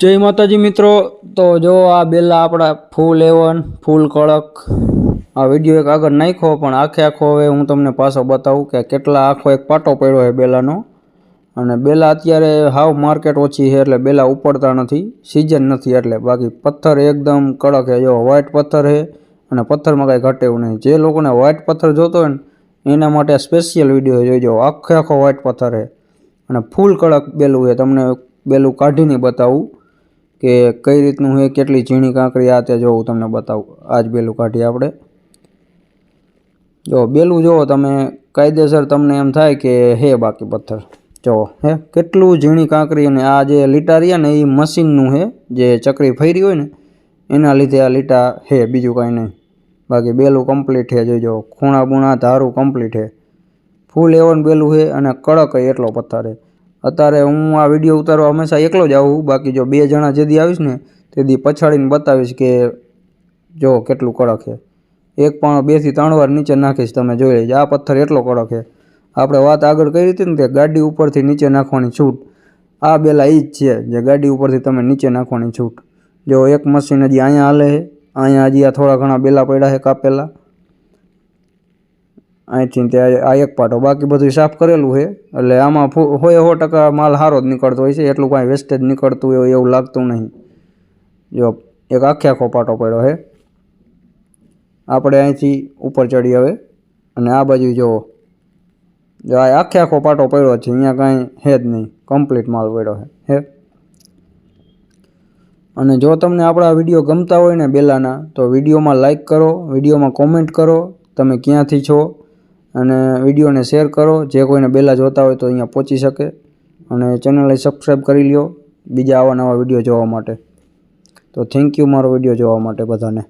જય માતાજી મિત્રો. તો જો આ બેલા આપણા ફૂલ એવન ફૂલ કડક, આ વીડિયો એક આગળ નાખ્યો, પણ આખે આખો હવે હું તમને પાછો બતાવું કે કેટલા આખો એક પાટો પડ્યો છે બેલાનો. અને બેલા અત્યારે હાવ માર્કેટ ઓછી છે એટલે બેલા ઉપડતા નથી, સિઝન નથી એટલે બાકી પથ્થર એકદમ કડક છે. જો વ્હાઇટ પથ્થર છે અને પથ્થરમાં કાંઈ ઘટે એવું નહીં. જે લોકોને વ્હાઇટ પથ્થર જોતો હોય ને, એના માટે સ્પેશિયલ વીડિયો જોઈજો આખે આખો વ્હાઇટ પથ્થર છે. અને ફૂલ કડક બેલું છે. તમને બેલું કાઢીને બતાવું. કે કઈ રીતનું છે કેટલી ઝીણી કાંકરી આ તે જોવું તમને બતાવું. આ જ બેલું કાઢીએ આપણે. જો, બેલું જુઓ તમે, કાયદેસર તમને એમ થાય કે હે બાકી પથ્થર. જો હે, કેટલું ઝીણી કાંકરી અને આ જે લીટા રહ્યા ને એ મશીનનું છે જે ચકરી ફરી હોય ને, એના લીધે આ લીટા હે, બીજું કાંઈ નહીં. બાકી બેલું કમ્પ્લીટ છે જોઈજો ખૂણા બૂણા ધારું કમ્પ્લીટ છે ફૂલ એવન બેલું છે અને કડક એટલો પથ્થર છે અત્યારે હું આ વીડિયો ઉતારવા હંમેશા એકલો જ આવું, બાકી જો બે જણા જેદી આવીશ ને તેદી પછાડીને બતાવીશ કે જો કેટલું કડક છે. એક પણ બેથી ત્રણ વાર નીચે નાખીશ તમે જોઈ લેજો, આ પથ્થર એટલો કડક છે. આપણે વાત આગળ કરી હતી ને તે ગાડી ઉપરથી નીચે નાખવાની છૂટ. આ બેલા એ જ છે જે ગાડી ઉપરથી તમે નીચે નાખવાની છૂટ. જો એક મશીન હજી અહીંયા હાલે છે, અહીંયા હજી આ થોડા ઘણા બેલા પડ્યા છે કાપેલા. અહીંથી ત્યાં આ એક પાટો. બાકી બધું સાફ કરેલું છે. એટલે આમાં હોય સો ટકા માલ સારો જ નીકળતો હોય છે. એટલું કાંઈ વેસ્ટેજ નીકળતું હોય એવું લાગતું નહીં. જો, એક આખે આખો પાટો પડ્યો છે. આપણે અહીંથી ઉપર ચડી હવે. અને આ બાજુ જુઓ જો આ આખે આખો પાટો પડ્યો છે. અહીંયા કાંઈ છે જ નહીં. કમ્પ્લીટ માલ પડ્યો છે. હે? અને જો તમને આપણા વીડિયો ગમતા હોય ને બેલાના, તો વિડીયોમાં લાઈક કરો, વિડીયોમાં કોમેન્ટ કરો. તમે ક્યાંથી છો? અને વિડીયોને શેર કરો. જે કોઈને બેલા જોતા હોય તો અહીંયા પહોંચી શકે. અને ચેનલને સબસ્ક્રાઈબ કરી લ્યો. બીજા આવા નવા વીડિયો જોવા માટે. તો થેન્ક યુ મારો વીડિયો જોવા માટે બધાને.